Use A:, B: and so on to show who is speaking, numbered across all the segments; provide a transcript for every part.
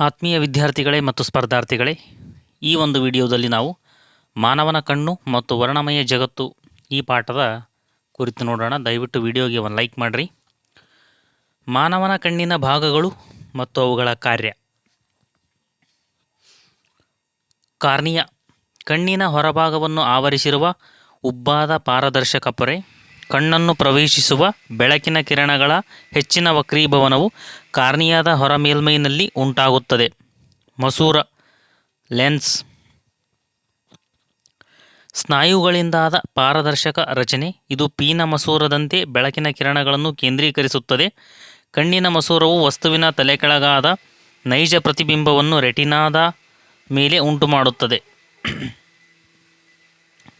A: ಆತ್ಮೀಯ ವಿದ್ಯಾರ್ಥಿಗಳೇ ಮತ್ತು ಸ್ಪರ್ಧಾರ್ಥಿಗಳೇ, ಈ ಒಂದು ವಿಡಿಯೋದಲ್ಲಿ ನಾವು ಮಾನವನ ಕಣ್ಣು ಮತ್ತು ವರ್ಣಮಯ ಜಗತ್ತು ಈ ಪಾಠದ ಕುರಿತು ನೋಡೋಣ. ದಯವಿಟ್ಟು ವಿಡಿಯೋಗೆ ಒಂದು ಲೈಕ್ ಮಾಡಿರಿ. ಮಾನವನ ಕಣ್ಣಿನ ಭಾಗಗಳು ಮತ್ತು ಅವುಗಳ ಕಾರ್ಯ. ಕಾರ್ನಿಯ ಕಣ್ಣಿನ ಹೊರಭಾಗವನ್ನು ಆವರಿಸಿರುವ ಉಬ್ಬಾದ ಪಾರದರ್ಶಕ ಪೊರೆ, ಕಣ್ಣನ್ನು ಪ್ರವೇಶಿಸುವ ಬೆಳಕಿನ ಕಿರಣಗಳ ಹೆಚ್ಚಿನ ವಕ್ರೀಭವನವು ಕಾರ್ನಿಯಾದ ಹೊರ ಮೇಲ್ಮೈನಲ್ಲಿ ಉಂಟಾಗುತ್ತದೆ. ಮಸೂರ, ಲೆನ್ಸ್, ಸ್ನಾಯುಗಳಿಂದಾದ ಪಾರದರ್ಶಕ ರಚನೆ. ಇದು ಪೀನ ಮಸೂರದಂತೆ ಬೆಳಕಿನ ಕಿರಣಗಳನ್ನು ಕೇಂದ್ರೀಕರಿಸುತ್ತದೆ. ಕಣ್ಣಿನ ಮಸೂರವು ವಸ್ತುವಿನ ತಲೆಕೆಳಗಾದ ನೈಜ ಪ್ರತಿಬಿಂಬವನ್ನು ರೆಟಿನಾದ ಮೇಲೆ ಉಂಟುಮಾಡುತ್ತದೆ.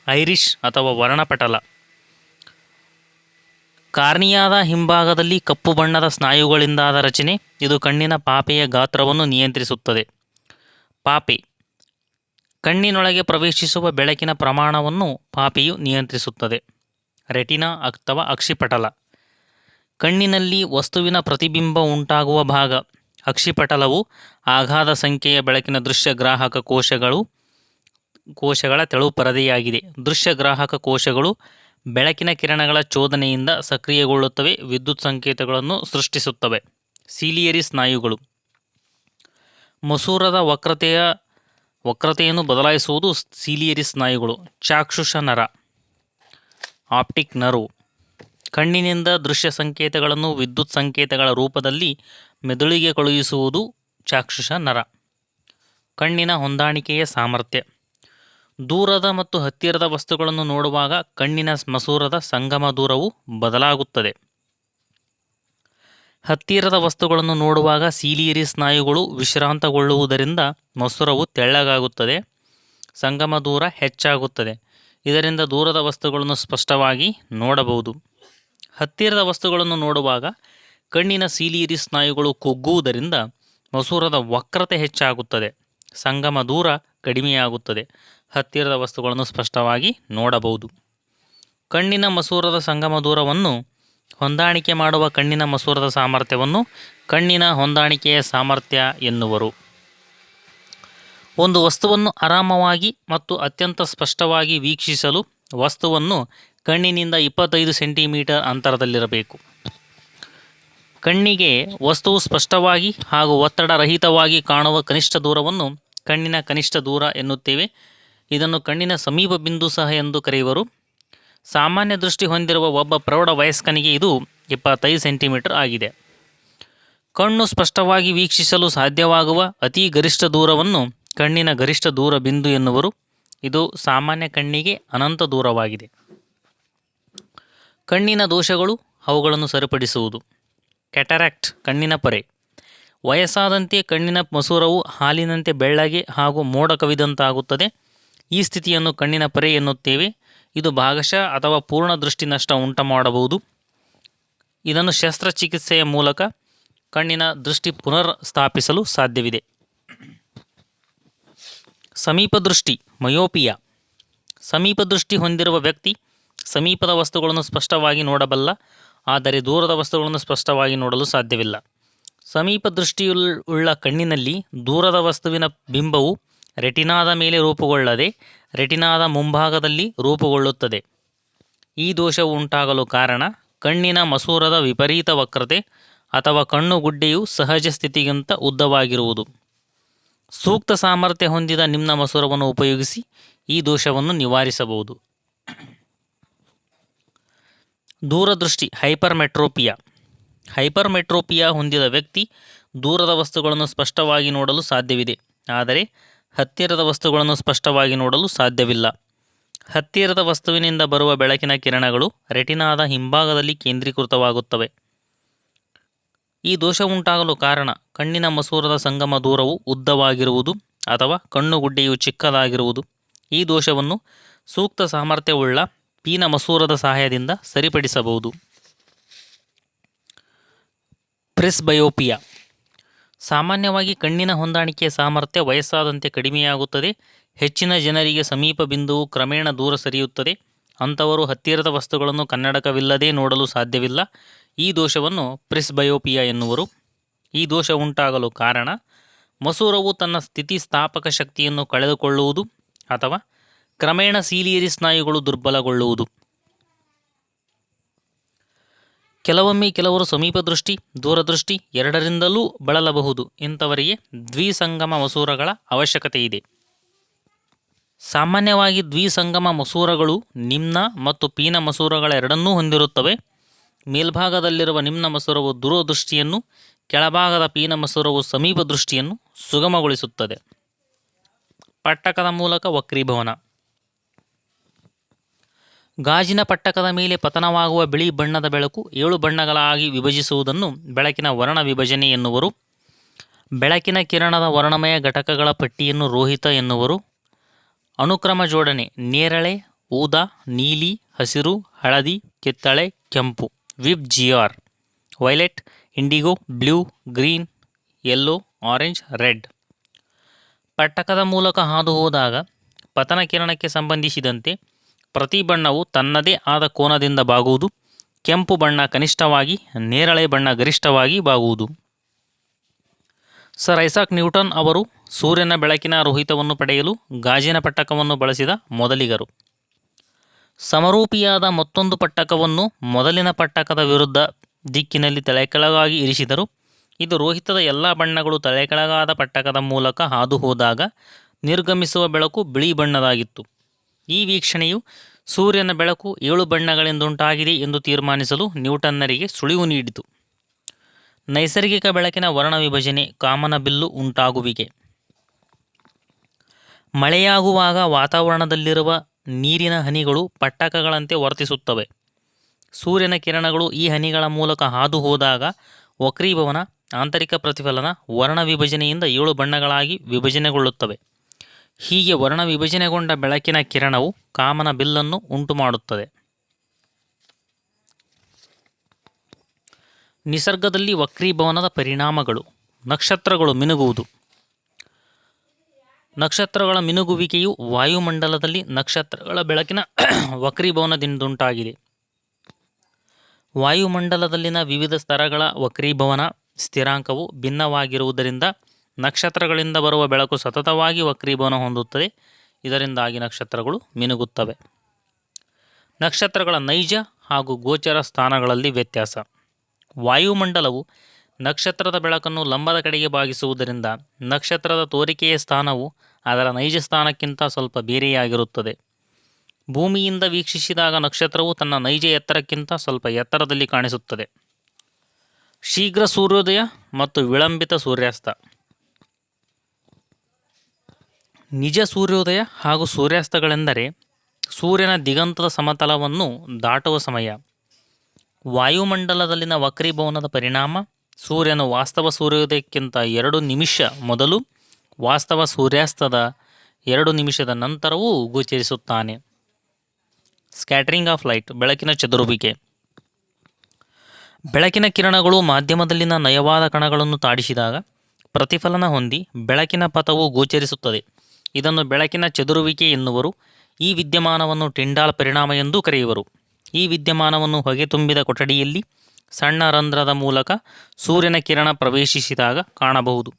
A: ಐರಿಷ್ ಅಥವಾ ವರ್ಣಪಟಲ. ಕಾರ್ನಿಯಾದ ಹಿಂಭಾಗದಲ್ಲಿ ಕಪ್ಪು ಬಣ್ಣದ ಸ್ನಾಯುಗಳಿಂದಾದ ರಚನೆ, ಇದು ಕಣ್ಣಿನ ಪಾಪೆಯ ಗಾತ್ರವನ್ನು ನಿಯಂತ್ರಿಸುತ್ತದೆ. ಪಾಪೆ. ಕಣ್ಣಿನೊಳಗೆ ಪ್ರವೇಶಿಸುವ ಬೆಳಕಿನ ಪ್ರಮಾಣವನ್ನು ಪಾಪೆಯು ನಿಯಂತ್ರಿಸುತ್ತದೆ. ರೆಟಿನಾ ಅಥವಾ ಅಕ್ಷಿಪಟಲ. ಕಣ್ಣಿನಲ್ಲಿ ವಸ್ತುವಿನ ಪ್ರತಿಬಿಂಬ ಉಂಟಾಗುವ ಭಾಗ. ಅಕ್ಷಿಪಟಲವು ಅಗಾಧ ಸಂಖ್ಯೆಯ ಬೆಳಕಿನ ದೃಶ್ಯಗ್ರಾಹಕ ಕೋಶಗಳು, ಕೋಶಗಳ ತೆಳು ಪರದೆಯಾಗಿದೆ. ದೃಶ್ಯಗ್ರಾಹಕ ಕೋಶಗಳು ಬೆಳಕಿನ ಕಿರಣಗಳ ಚೋದನೆಯಿಂದ ಸಕ್ರಿಯಗೊಳ್ಳುತ್ತವೆ, ವಿದ್ಯುತ್ ಸಂಕೇತಗಳನ್ನು ಸೃಷ್ಟಿಸುತ್ತವೆ. ಸೀಲಿಯರಿ ಸ್ನಾಯುಗಳು. ಮಸೂರದ ವಕ್ರತೆಯ, ವಕ್ರತೆಯನ್ನು ಬದಲಾಯಿಸುವುದು ಸೀಲಿಯರಿ ಸ್ನಾಯುಗಳು. ಚಾಕ್ಷುಷ ನರ. ಆಪ್ಟಿಕ್ ನರು ಕಣ್ಣಿನಿಂದ ದೃಶ್ಯ ಸಂಕೇತಗಳನ್ನು ವಿದ್ಯುತ್ ಸಂಕೇತಗಳ ರೂಪದಲ್ಲಿ ಮೆದುಳಿಗೆ ಕಳುಹಿಸುವುದು ಚಾಕ್ಷುಷ ನರ. ಕಣ್ಣಿನ ಹೊಂದಾಣಿಕೆಯ ಸಾಮರ್ಥ್ಯ. ದೂರದ ಮತ್ತು ಹತ್ತಿರದ ವಸ್ತುಗಳನ್ನು ನೋಡುವಾಗ ಕಣ್ಣಿನ ಮಸೂರದ ಸಂಗಮ ದೂರವು ಬದಲಾಗುತ್ತದೆ. ಹತ್ತಿರದ ವಸ್ತುಗಳನ್ನು ನೋಡುವಾಗ ಸೀಲಿಯರಿ ಸ್ನಾಯುಗಳು ವಿಶ್ರಾಂತಗೊಳ್ಳುವುದರಿಂದ ಮಸೂರವು ತೆಳ್ಳಗಾಗುತ್ತದೆ. ಸಂಗಮ ದೂರ ಹೆಚ್ಚಾಗುತ್ತದೆ. ಇದರಿಂದ ದೂರದ ವಸ್ತುಗಳನ್ನು ಸ್ಪಷ್ಟವಾಗಿ ನೋಡಬಹುದು. ಹತ್ತಿರದ ವಸ್ತುಗಳನ್ನು ನೋಡುವಾಗ ಕಣ್ಣಿನ ಸೀಲಿಯರಿ ಸ್ನಾಯುಗಳು ಕುಗ್ಗುವುದರಿಂದ ಮಸೂರದ ವಕ್ರತೆ ಹೆಚ್ಚಾಗುತ್ತದೆ. ಸಂಗಮ ದೂರ ಕಡಿಮೆಯಾಗುತ್ತದೆ. ಹತ್ತಿರದ ವಸ್ತುಗಳನ್ನು ಸ್ಪಷ್ಟವಾಗಿ ನೋಡಬಹುದು. ಕಣ್ಣಿನ ಮಸೂರದ ಸಂಗಮ ದೂರವನ್ನು ಹೊಂದಾಣಿಕೆ ಮಾಡುವ ಕಣ್ಣಿನ ಮಸೂರದ ಸಾಮರ್ಥ್ಯವನ್ನು ಕಣ್ಣಿನ ಹೊಂದಾಣಿಕೆಯ ಸಾಮರ್ಥ್ಯ ಎನ್ನುವರು. ಒಂದು ವಸ್ತುವನ್ನು ಆರಾಮವಾಗಿ ಮತ್ತು ಅತ್ಯಂತ ಸ್ಪಷ್ಟವಾಗಿ ವೀಕ್ಷಿಸಲು ವಸ್ತುವನ್ನು ಕಣ್ಣಿನಿಂದ ಇಪ್ಪತ್ತೈದು ಸೆಂಟಿಮೀಟರ್ ಅಂತರದಲ್ಲಿರಬೇಕು. ಕಣ್ಣಿಗೆ ವಸ್ತುವು ಸ್ಪಷ್ಟವಾಗಿ ಹಾಗೂ ಒತ್ತಡರಹಿತವಾಗಿ ಕಾಣುವ ಕನಿಷ್ಠ ದೂರವನ್ನು ಕಣ್ಣಿನ ಕನಿಷ್ಠ ದೂರ ಎನ್ನುತ್ತೇವೆ. ಇದನ್ನು ಕಣ್ಣಿನ ಸಮೀಪ ಬಿಂದು ಸಹ ಎಂದು ಕರೆಯುವರು. ಸಾಮಾನ್ಯ ದೃಷ್ಟಿ ಹೊಂದಿರುವ ಒಬ್ಬ ಪ್ರೌಢ ವಯಸ್ಕನಿಗೆ ಇದು ಇಪ್ಪತ್ತೈದು ಸೆಂಟಿಮೀಟರ್ ಆಗಿದೆ. ಕಣ್ಣು ಸ್ಪಷ್ಟವಾಗಿ ವೀಕ್ಷಿಸಲು ಸಾಧ್ಯವಾಗುವ ಅತಿ ಗರಿಷ್ಠ ದೂರವನ್ನು ಕಣ್ಣಿನ ಗರಿಷ್ಠ ದೂರ ಬಿಂದು ಎನ್ನುವರು. ಇದು ಸಾಮಾನ್ಯ ಕಣ್ಣಿಗೆ ಅನಂತ ದೂರವಾಗಿದೆ. ಕಣ್ಣಿನ ದೋಷಗಳು ಅವುಗಳನ್ನು ಸರಿಪಡಿಸುವುದು. ಕ್ಯಾಟರಾಕ್ಟ್, ಕಣ್ಣಿನ ಪೊರೆ. ವಯಸ್ಸಾದಂತೆ ಕಣ್ಣಿನ ಮಸೂರವು ಹಾಲಿನಂತೆ ಬೆಳ್ಳಗೆ ಹಾಗೂ ಮೋಡ ಕವಿದಂತಾಗುತ್ತದೆ. ಈ ಸ್ಥಿತಿಯನ್ನು ಕಣ್ಣಿನ ಪರೆ ಎನ್ನುತ್ತೇವೆ. ಇದು ಭಾಗಶಃ ಅಥವಾ ಪೂರ್ಣ ದೃಷ್ಟಿ ನಷ್ಟ ಉಂಟು ಮಾಡಬಹುದು ಇದನ್ನು ಶಸ್ತ್ರಚಿಕಿತ್ಸೆಯ ಮೂಲಕ ಕಣ್ಣಿನ ದೃಷ್ಟಿ ಪುನರ್ ಸ್ಥಾಪಿಸಲು ಸಾಧ್ಯವಿದೆ. ಸಮೀಪ ದೃಷ್ಟಿ, ಮಯೋಪಿಯಾ. ಸಮೀಪ ದೃಷ್ಟಿ ಹೊಂದಿರುವ ವ್ಯಕ್ತಿ ಸಮೀಪದ ವಸ್ತುಗಳನ್ನು ಸ್ಪಷ್ಟವಾಗಿ ನೋಡಬಲ್ಲ, ಆದರೆ ದೂರದ ವಸ್ತುಗಳನ್ನು ಸ್ಪಷ್ಟವಾಗಿ ನೋಡಲು ಸಾಧ್ಯವಿಲ್ಲ. ಸಮೀಪ ದೃಷ್ಟಿಯುಳ್ಳ ಕಣ್ಣಿನಲ್ಲಿ ದೂರದ ವಸ್ತುವಿನ ಬಿಂಬವು ರೆಟಿನಾದ ಮೇಲೆ ರೂಪುಗೊಳ್ಳದೆ ರೆಟಿನಾದ ಮುಂಭಾಗದಲ್ಲಿ ರೂಪುಗೊಳ್ಳುತ್ತದೆ. ಈ ದೋಷವು ಉಂಟಾಗಲು ಕಾರಣ ಕಣ್ಣಿನ ಮಸೂರದ ವಿಪರೀತ ವಕ್ರತೆ ಅಥವಾ ಕಣ್ಣು ಗುಡ್ಡೆಯು ಸಹಜ ಸ್ಥಿತಿಗಿಂತ ಉದ್ದವಾಗಿರುವುದು. ಸೂಕ್ತ ಸಾಮರ್ಥ್ಯ ಹೊಂದಿದ ನಿಮ್ನ ಮಸೂರವನ್ನು ಉಪಯೋಗಿಸಿ ಈ ದೋಷವನ್ನು ನಿವಾರಿಸಬಹುದು. ದೂರದೃಷ್ಟಿ, ಹೈಪರ್ಮೆಟ್ರೋಪಿಯಾ. ಹೈಪರ್ಮೆಟ್ರೋಪಿಯಾ ಹೊಂದಿದ ವ್ಯಕ್ತಿ ದೂರದ ವಸ್ತುಗಳನ್ನು ಸ್ಪಷ್ಟವಾಗಿ ನೋಡಲು ಸಾಧ್ಯವಿದೆ. ಆದರೆ ಹತ್ತಿರದ ವಸ್ತುಗಳನ್ನು ಸ್ಪಷ್ಟವಾಗಿ ನೋಡಲು ಸಾಧ್ಯವಿಲ್ಲ. ಹತ್ತಿರದ ವಸ್ತುವಿನಿಂದ ಬರುವ ಬೆಳಕಿನ ಕಿರಣಗಳು ರೆಟಿನಾದ ಹಿಂಭಾಗದಲ್ಲಿ ಕೇಂದ್ರೀಕೃತವಾಗುತ್ತವೆ. ಈ ದೋಷ ಉಂಟಾಗಲು ಕಾರಣ ಕಣ್ಣಿನ ಮಸೂರದ ಸಂಗಮ ದೂರವು ಉದ್ದವಾಗಿರುವುದು ಅಥವಾ ಕಣ್ಣುಗುಡ್ಡೆಯು ಚಿಕ್ಕದಾಗಿರುವುದು. ಈ ದೋಷವನ್ನು ಸೂಕ್ತ ಸಾಮರ್ಥ್ಯವುಳ್ಳ ಪೀನ ಮಸೂರದ ಸಹಾಯದಿಂದ ಸರಿಪಡಿಸಬಹುದು. ಪ್ರೆಸ್ಬಯೋಪಿಯಾ ಸಾಮಾನ್ಯವಾಗಿ ಕಣ್ಣಿನ ಹೊಂದಾಣಿಕೆಯ ಸಾಮರ್ಥ್ಯ ವಯಸ್ಸಾದಂತೆ ಕಡಿಮೆಯಾಗುತ್ತದೆ. ಹೆಚ್ಚಿನ ಜನರಿಗೆ ಸಮೀಪ ಬಿಂದುವು ಕ್ರಮೇಣ ದೂರ ಸರಿಯುತ್ತದೆ. ಅಂಥವರು ಹತ್ತಿರದ ವಸ್ತುಗಳನ್ನು ಕನ್ನಡಕವಿಲ್ಲದೆ ನೋಡಲು ಸಾಧ್ಯವಿಲ್ಲ. ಈ ದೋಷವನ್ನು ಪ್ರಿಸ್ಬಯೋಪಿಯಾ ಎನ್ನುವರು. ಈ ದೋಷ ಉಂಟಾಗಲು ಕಾರಣ, ಮಸೂರವು ತನ್ನ ಸ್ಥಿತಿಸ್ಥಾಪಕ ಶಕ್ತಿಯನ್ನು ಕಳೆದುಕೊಳ್ಳುವುದು ಅಥವಾ ಕ್ರಮೇಣ ಸೀಲಿಯರಿ ಸ್ನಾಯುಗಳು ದುರ್ಬಲಗೊಳ್ಳುವುದು. ಕೆಲವೊಮ್ಮೆ ಕೆಲವರು ಸಮೀಪ ದೃಷ್ಟಿ ದೂರದೃಷ್ಟಿ ಎರಡರಿಂದಲೂ ಬಳಲಬಹುದು. ಇಂಥವರಿಗೆ ದ್ವಿಸಂಗಮ ಮಸೂರಗಳ ಅವಶ್ಯಕತೆ ಇದೆ. ಸಾಮಾನ್ಯವಾಗಿ ದ್ವಿಸಂಗಮ ಮಸೂರಗಳು ನಿಮ್ನ ಮತ್ತು ಪೀನ ಮಸೂರಗಳ ಎರಡನ್ನೂ ಹೊಂದಿರುತ್ತವೆ. ಮೇಲ್ಭಾಗದಲ್ಲಿರುವ ನಿಮ್ನ ಮಸೂರವು ದೂರದೃಷ್ಟಿಯನ್ನು, ಕೆಳಭಾಗದ ಪೀನ ಮಸೂರವು ಸಮೀಪ ದೃಷ್ಟಿಯನ್ನು ಸುಗಮಗೊಳಿಸುತ್ತದೆ. ಪಟ್ಟಕದ ಮೂಲಕ ವಕ್ರೀಭವನ. ಗಾಜಿನ ಪಟ್ಟಕದ ಮೇಲೆ ಪತನವಾಗುವ ಬಿಳಿ ಬಣ್ಣದ ಬೆಳಕು ಏಳು ಬಣ್ಣಗಳಾಗಿ ವಿಭಜಿಸುವುದನ್ನು ಬೆಳಕಿನ ವರ್ಣ ವಿಭಜನೆ ಎನ್ನುವರು. ಬೆಳಕಿನ ಕಿರಣದ ವರ್ಣಮಯ ಘಟಕಗಳ ಪಟ್ಟಿಯನ್ನು ರೋಹಿತ ಎನ್ನುವರು. ಅನುಕ್ರಮ ಜೋಡಣೆ, ನೇರಳೆ, ಊದಾ, ನೀಲಿ, ಹಸಿರು, ಹಳದಿ, ಕಿತ್ತಳೆ, ಕೆಂಪು. VIBGYOR. Violet, indigo, blue, green yellow orange, red. ಪಟ್ಟಕದ ಮೂಲಕ ಹಾದು ಹೋದಾಗ ಪತನ ಕಿರಣಕ್ಕೆ ಸಂಬಂಧಿಸಿದಂತೆ ಪ್ರತಿ ಬಣ್ಣವು ತನ್ನದೇ ಆದ ಕೋನದಿಂದ ಬಾಗುವುದು. ಕೆಂಪು ಬಣ್ಣ ಕನಿಷ್ಠವಾಗಿ, ನೇರಳೆ ಬಣ್ಣ ಗರಿಷ್ಠವಾಗಿ ಬಾಗುವುದು. ಸರ್ ಐಸಾಕ್ ನ್ಯೂಟನ್ ಅವರು ಸೂರ್ಯನ ಬೆಳಕಿನ ರೋಹಿತವನ್ನು ಪಡೆಯಲು ಗಾಜಿನ ಪಟ್ಟಕವನ್ನು ಬಳಸಿದ ಮೊದಲಿಗರು. ಸಮರೂಪಿಯಾದ ಮತ್ತೊಂದು ಪಟ್ಟಕವನ್ನು ಮೊದಲಿನ ಪಟ್ಟಕದ ವಿರುದ್ಧ ದಿಕ್ಕಿನಲ್ಲಿ ತಲೆಕೆಳಗಾಗಿ ಇರಿಸಿದರು. ಇದು ರೋಹಿತದ ಎಲ್ಲ ಬಣ್ಣಗಳು ತಲೆಕೆಳಗಾದ ಪಟ್ಟಕದ ಮೂಲಕ ಹಾದು ಹೋದಾಗ ನಿರ್ಗಮಿಸುವ ಬೆಳಕು ಬಿಳಿ ಬಣ್ಣದಾಗಿತ್ತು. ಈ ವೀಕ್ಷಣೆಯು ಸೂರ್ಯನ ಬೆಳಕು ಏಳು ಬಣ್ಣಗಳಿಂದುಂಟಾಗಿದೆ ಎಂದು ತೀರ್ಮಾನಿಸಲು ನ್ಯೂಟನ್ನರಿಗೆ ಸುಳಿವು ನೀಡಿತು. ನೈಸರ್ಗಿಕ ಬೆಳಕಿನ ವರ್ಣ ವಿಭಜನೆ ಕಾಮನಬಿಲ್ಲು ಉಂಟಾಗುವಿಕೆ. ಮಳೆಯಾಗುವಾಗ ವಾತಾವರಣದಲ್ಲಿರುವ ನೀರಿನ ಹನಿಗಳು ಪಟ್ಟಕಗಳಂತೆ ವರ್ತಿಸುತ್ತವೆ. ಸೂರ್ಯನ ಕಿರಣಗಳು ಈ ಹನಿಗಳ ಮೂಲಕ ಹಾದು ಹೋದಾಗ ವಕ್ರೀಭವನ, ಆಂತರಿಕ ಪ್ರತಿಫಲನ, ವರ್ಣ ವಿಭಜನೆಯಿಂದ ಏಳು ಬಣ್ಣಗಳಾಗಿ ವಿಭಜನೆಗೊಳ್ಳುತ್ತವೆ. ಹೀಗೆ ವರ್ಣ ವಿಭಜನೆಗೊಂಡ ಬೆಳಕಿನ ಕಿರಣವು ಕಾಮನ ಬಿಲ್ಲನ್ನು ಉಂಟುಮಾಡುತ್ತದೆ. ನಿಸರ್ಗದಲ್ಲಿ ವಕ್ರೀಭವನದ ಪರಿಣಾಮಗಳು, ನಕ್ಷತ್ರಗಳು ಮಿನುಗುವುದು. ನಕ್ಷತ್ರಗಳ ಮಿನುಗುವಿಕೆಯು ವಾಯುಮಂಡಲದಲ್ಲಿ ನಕ್ಷತ್ರಗಳ ಬೆಳಕಿನ ವಕ್ರೀಭವನದಿಂದುಂಟಾಗಿದೆ. ವಾಯುಮಂಡಲದಲ್ಲಿನ ವಿವಿಧ ಸ್ತರಗಳ ವಕ್ರೀಭವನ ಸ್ಥಿರಾಂಕವು ಭಿನ್ನವಾಗಿರುವುದರಿಂದ ನಕ್ಷತ್ರಗಳಿಂದ ಬರುವ ಬೆಳಕು ಸತತವಾಗಿ ವಕ್ರೀಭವನ ಹೊಂದುತ್ತದೆ. ಇದರಿಂದಾಗಿ ನಕ್ಷತ್ರಗಳು ಮಿನುಗುತ್ತವೆ. ನಕ್ಷತ್ರಗಳ ನೈಜ ಹಾಗೂ ಗೋಚರ ಸ್ಥಾನಗಳಲ್ಲಿ ವ್ಯತ್ಯಾಸ. ವಾಯುಮಂಡಲವು ನಕ್ಷತ್ರದ ಬೆಳಕನ್ನು ಲಂಬದ ಕಡೆಗೆ ಭಾಗಿಸುವುದರಿಂದ ನಕ್ಷತ್ರದ ತೋರಿಕೆಯ ಸ್ಥಾನವು ಅದರ ನೈಜ ಸ್ಥಾನಕ್ಕಿಂತ ಸ್ವಲ್ಪ ಬೇರೆಯಾಗಿರುತ್ತದೆ. ಭೂಮಿಯಿಂದ ವೀಕ್ಷಿಸಿದಾಗ ನಕ್ಷತ್ರವು ತನ್ನ ನೈಜ ಎತ್ತರಕ್ಕಿಂತ ಸ್ವಲ್ಪ ಎತ್ತರದಲ್ಲಿ ಕಾಣಿಸುತ್ತದೆ. ಶೀಘ್ರ ಸೂರ್ಯೋದಯ ಮತ್ತು ವಿಳಂಬಿತ ಸೂರ್ಯಾಸ್ತ. ನಿಜ ಸೂರ್ಯೋದಯ ಹಾಗೂ ಸೂರ್ಯಾಸ್ತಗಳೆಂದರೆ ಸೂರ್ಯನ ದಿಗಂತದ ಸಮತಲವನ್ನು ದಾಟುವ ಸಮಯ. ವಾಯುಮಂಡಲದಲ್ಲಿನ ವಕ್ರೀಭವನದ ಪರಿಣಾಮ ಸೂರ್ಯನ ವಾಸ್ತವ ಸೂರ್ಯೋದಯಕ್ಕಿಂತ ಎರಡು ನಿಮಿಷ ಮೊದಲು ವಾಸ್ತವ ಸೂರ್ಯಾಸ್ತದ ಎರಡು ನಿಮಿಷದ ನಂತರವೂ ಗೋಚರಿಸುತ್ತಾನೆ. ಸ್ಕ್ಯಾಟರಿಂಗ್ ಆಫ್ ಲೈಟ್, ಬೆಳಕಿನ ಚದುರುವಿಕೆ. ಬೆಳಕಿನ ಕಿರಣಗಳು ಮಾಧ್ಯಮದಲ್ಲಿನ ನಯವಾದ ಕಣಗಳನ್ನು ತಾಡಿಸಿದಾಗ ಪ್ರತಿಫಲನ ಹೊಂದಿ ಬೆಳಕಿನ ಪಥವು ಗೋಚರಿಸುತ್ತದೆ. ಇದನ್ನು ಬೆಳಕಿನ ಚದುರುವಿಕೆ ಎನ್ನುವರು. ಈ ವಿದ್ಯಮಾನವನ್ನು ಟಿಂಡಾಲ್ ಪರಿಣಾಮ ಎಂದೂ ಕರೆಯುವರು. ಈ ವಿದ್ಯಮಾನವನ್ನು ಹೊಗೆ ತುಂಬಿದ ಕೊಠಡಿಯಲ್ಲಿ ಸಣ್ಣ ರಂಧ್ರದ ಮೂಲಕ ಸೂರ್ಯನ ಕಿರಣ ಪ್ರವೇಶಿಸಿದಾಗ ಕಾಣಬಹುದು.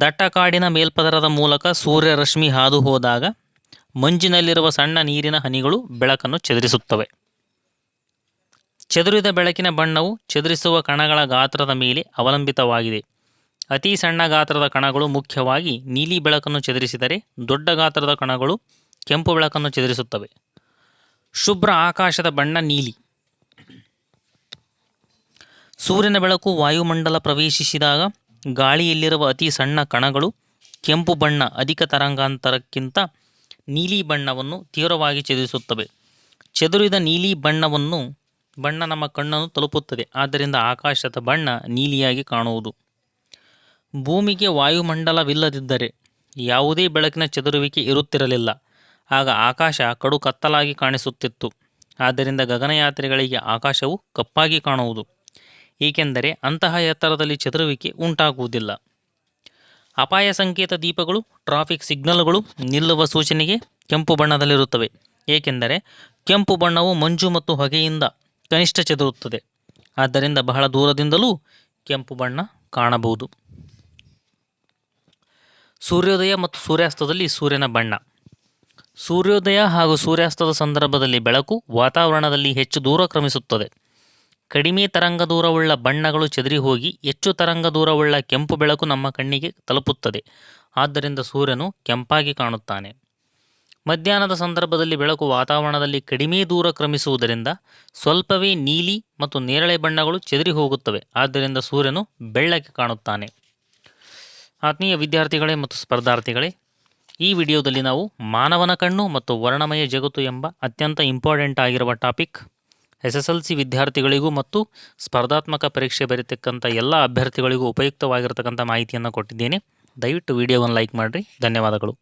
A: ದಟ್ಟ ಕಾಡಿನ ಮೇಲ್ಪದರದ ಮೂಲಕ ಸೂರ್ಯರಶ್ಮಿ ಹಾದು ಹೋದಾಗ ಮಂಜಿನಲ್ಲಿರುವ ಸಣ್ಣ ನೀರಿನ ಹನಿಗಳು ಬೆಳಕನ್ನು ಚದುರಿಸುತ್ತವೆ. ಚದುರಿದ ಬೆಳಕಿನ ಬಣ್ಣವು ಚದುರಿಸುವ ಕಣಗಳ ಗಾತ್ರದ ಮೇಲೆ ಅವಲಂಬಿತವಾಗಿದೆ. ಅತಿ ಸಣ್ಣ ಗಾತ್ರದ ಕಣಗಳು ಮುಖ್ಯವಾಗಿ ನೀಲಿ ಬೆಳಕನ್ನು ಚದುರಿಸಿದರೆ ದೊಡ್ಡ ಗಾತ್ರದ ಕಣಗಳು ಕೆಂಪು ಬೆಳಕನ್ನು ಚದುರಿಸುತ್ತವೆ. ಶುಭ್ರ ಆಕಾಶದ ಬಣ್ಣ ನೀಲಿ. ಸೂರ್ಯನ ಬೆಳಕು ವಾಯುಮಂಡಲ ಪ್ರವೇಶಿಸಿದಾಗ ಗಾಳಿಯಲ್ಲಿರುವ ಅತಿ ಸಣ್ಣ ಕಣಗಳು ಕೆಂಪು ಬಣ್ಣ ಅಧಿಕ ತರಂಗಾಂತರಕ್ಕಿಂತ ನೀಲಿ ಬಣ್ಣವನ್ನು ತೀವ್ರವಾಗಿ ಚದುರಿಸುತ್ತವೆ. ಚದುರಿದ ನೀಲಿ ಬಣ್ಣವನ್ನು ಬಣ್ಣ ನಮ್ಮ ಕಣ್ಣನ್ನು ತಲುಪುತ್ತದೆ. ಆದ್ದರಿಂದ ಆಕಾಶದ ಬಣ್ಣ ನೀಲಿಯಾಗಿ ಕಾಣುವುದು. ಭೂಮಿಗೆ ವಾಯುಮಂಡಲವಿಲ್ಲದಿದ್ದರೆ ಯಾವುದೇ ಬೆಳಕಿನ ಚದುರುವಿಕೆ ಇರುತ್ತಿರಲಿಲ್ಲ. ಆಗ ಆಕಾಶ ಕಡು ಕತ್ತಲಾಗಿ ಕಾಣಿಸುತ್ತಿತ್ತು. ಆದ್ದರಿಂದ ಗಗನಯಾತ್ರಿಗಳಿಗೆ ಆಕಾಶವು ಕಪ್ಪಾಗಿ ಕಾಣುವುದು. ಏಕೆಂದರೆ ಅಂತಹ ಎತ್ತರದಲ್ಲಿ ಚದುರುವಿಕೆ ಉಂಟಾಗುವುದಿಲ್ಲ. ಅಪಾಯ ಸಂಕೇತ ದೀಪಗಳು, ಟ್ರಾಫಿಕ್ ಸಿಗ್ನಲ್ಗಳು ನಿಲ್ಲುವ ಸೂಚನೆಗೆ ಕೆಂಪು ಬಣ್ಣದಲ್ಲಿರುತ್ತವೆ. ಏಕೆಂದರೆ ಕೆಂಪು ಬಣ್ಣವು ಮಂಜು ಮತ್ತು ಹೊಗೆಯಿಂದ ಕನಿಷ್ಠ ಚದುರುತ್ತದೆ. ಆದ್ದರಿಂದ ಬಹಳ ದೂರದಿಂದಲೂ ಕೆಂಪು ಬಣ್ಣ ಕಾಣಬಹುದು. ಸೂರ್ಯೋದಯ ಮತ್ತು ಸೂರ್ಯಾಸ್ತದಲ್ಲಿ ಸೂರ್ಯನ ಬಣ್ಣ. ಸೂರ್ಯೋದಯ ಹಾಗೂ ಸೂರ್ಯಾಸ್ತದ ಸಂದರ್ಭದಲ್ಲಿ ಬೆಳಕು ವಾತಾವರಣದಲ್ಲಿ ಹೆಚ್ಚು ದೂರ ಕ್ರಮಿಸುತ್ತದೆ. ಕಡಿಮೆ ತರಂಗ ದೂರವುಳ್ಳ ಬಣ್ಣಗಳು ಚದರಿ ಹೋಗಿ ಹೆಚ್ಚು ತರಂಗ ದೂರವುಳ್ಳ ಕೆಂಪು ಬೆಳಕು ನಮ್ಮ ಕಣ್ಣಿಗೆ ತಲುಪುತ್ತದೆ. ಆದ್ದರಿಂದ ಸೂರ್ಯನು ಕೆಂಪಾಗಿ ಕಾಣುತ್ತಾನೆ. ಮಧ್ಯಾಹ್ನದ ಸಂದರ್ಭದಲ್ಲಿ ಬೆಳಕು ವಾತಾವರಣದಲ್ಲಿ ಕಡಿಮೆ ದೂರ ಕ್ರಮಿಸುವುದರಿಂದ ಸ್ವಲ್ಪವೇ ನೀಲಿ ಮತ್ತು ನೇರಳೆ ಬಣ್ಣಗಳು ಚದರಿ ಹೋಗುತ್ತವೆ. ಆದ್ದರಿಂದ ಸೂರ್ಯನು ಬೆಳ್ಳಗೆ ಕಾಣುತ್ತಾನೆ. ಆತ್ಮೀಯ ವಿದ್ಯಾರ್ಥಿಗಳೇ ಮತ್ತು ಸ್ಪರ್ಧಾರ್ಥಿಗಳೇ, ಈ ವಿಡಿಯೋದಲ್ಲಿ ನಾವು ಮಾನವನ ಕಣ್ಣು ಮತ್ತು ವರ್ಣಮಯ ಜಗತ್ತು ಎಂಬ ಅತ್ಯಂತ ಇಂಪಾರ್ಟೆಂಟ್ ಆಗಿರುವ topic S S L C ವಿದ್ಯಾರ್ಥಿಗಳಿಗೂ ಮತ್ತು ಸ್ಪರ್ಧಾತ್ಮಕ ಪರೀಕ್ಷೆ ಬರೀತಕ್ಕಂಥ ಎಲ್ಲ ಅಭ್ಯರ್ಥಿಗಳಿಗೂ ಉಪಯುಕ್ತವಾಗಿರತಕ್ಕಂಥ ಮಾಹಿತಿಯನ್ನು ಕೊಟ್ಟಿದ್ದೇನೆ. ದಯವಿಟ್ಟು ವಿಡಿಯೋವನ್ನು ಲೈಕ್ ಮಾಡಿರಿ. ಧನ್ಯವಾದಗಳು.